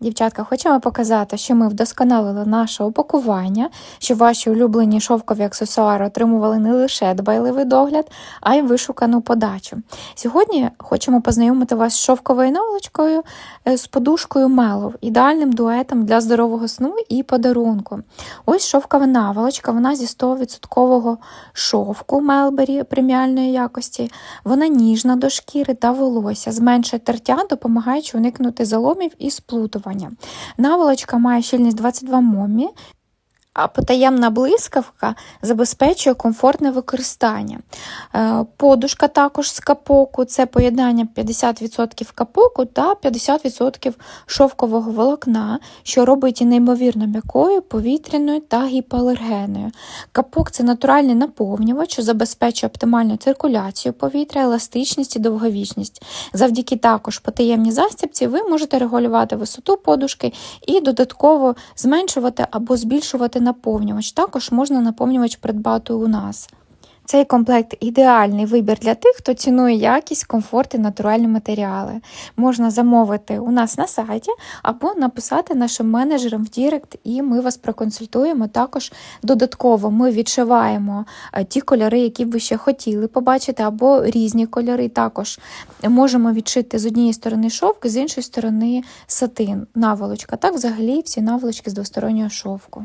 Дівчатка, хочемо показати, що ми вдосконалили наше упакування, щоб ваші улюблені шовкові аксесуари отримували не лише дбайливий догляд, а й вишукану подачу. Сьогодні хочемо познайомити вас з шовковою наволочкою е, з подушкою Мелов, ідеальним дуетом для здорового сну і подарунку. Ось шовкова наволочка, вона зі 100% шовку Мелбері преміальної якості. Вона ніжна до шкіри та волосся, зменшує тертя, допомагаючи уникнути заломів і сплутування. Наволочка має щільність 22 момі, потаємна блискавка забезпечує комфортне використання. Е, Подушка також з капоку, це поєднання 50% капоку та 50% шовкового волокна, що робить її неймовірно м'якою, повітряною та гіпоалергенною. Капок це натуральний наповнювач, що забезпечує оптимальну циркуляцію повітря, еластичність і довговічність. Завдяки також потаємній застібці ви можете регулювати висоту подушки і додатково зменшувати або збільшувати наповнювач. Також можна наповнювач придбати у нас. Цей комплект ідеальний вибір для тих, хто цінує якість, комфорт і натуральні матеріали. Можна замовити у нас на сайті або написати нашим менеджерам в Дірект, і ми вас проконсультуємо. Також додатково ми відшиваємо е, ті кольори, які б ви ще хотіли побачити, або різні кольори. Також можемо відшити з однієї сторони шовк, з іншої сторони сатин, наволочка. Так, взагалі, всі наволочки з двостороннього шовку.